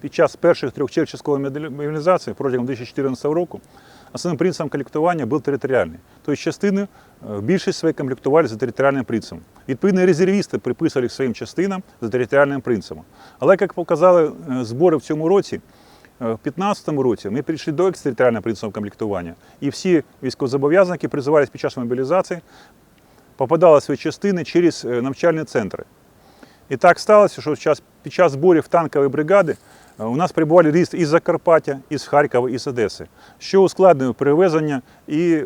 Під час перших трьох черг часткової мобілізації протягом 2014 року основним принципом комплектування був територіальний. Тобто частини е, більшість своєї комплектували за територіальним принципом. Відповідно, резервісти приписували своїм частинам за територіальним принципом. Але, як показали е, збори в цьому році, е, в 2015 році ми перейшли до екстериторіального принципу комплектування. І всі військовозобов'язані, які призивалися під час мобілізації, попадали в свої частини через навчальні центри. І так сталося, що під час зборів танкової бригади у нас прибували ліст із Закарпаття, із Харкова, із Одеси, що ускладнює перевезення і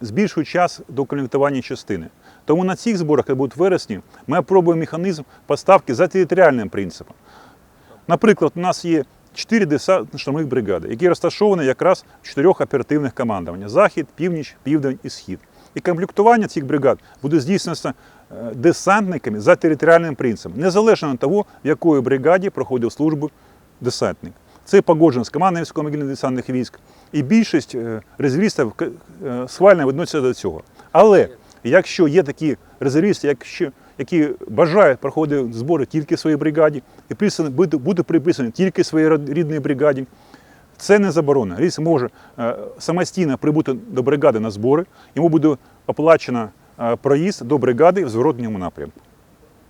збільшує час до комплектування частини. Тому на цих зборах, які будуть в вересні, ми опробуємо механізм поставки за територіальним принципом. Наприклад, у нас є чотири десантно-штурмових бригади, які розташовані якраз в чотирьох оперативних командуваннях: Захід, Північ, Південь і Схід. І комплектування цих бригад буде е, десантниками за територіальним принципом, незалежно від того, в якої бригаді проходив службу десантник. Це погоджено з командою військово-мобільних десантних військ. І більшість е, резервістів е, схвально відносяться до цього. Але якщо є такі резервісти, якщо, які бажають проходити збори тільки в своїй бригаді, і бути приписані тільки своїй рідній бригаді, це не заборонено. Ріс може е, самостійно прибути до бригади на збори, йому буде оплачено проїзд до бригади в зворотньому напрямку.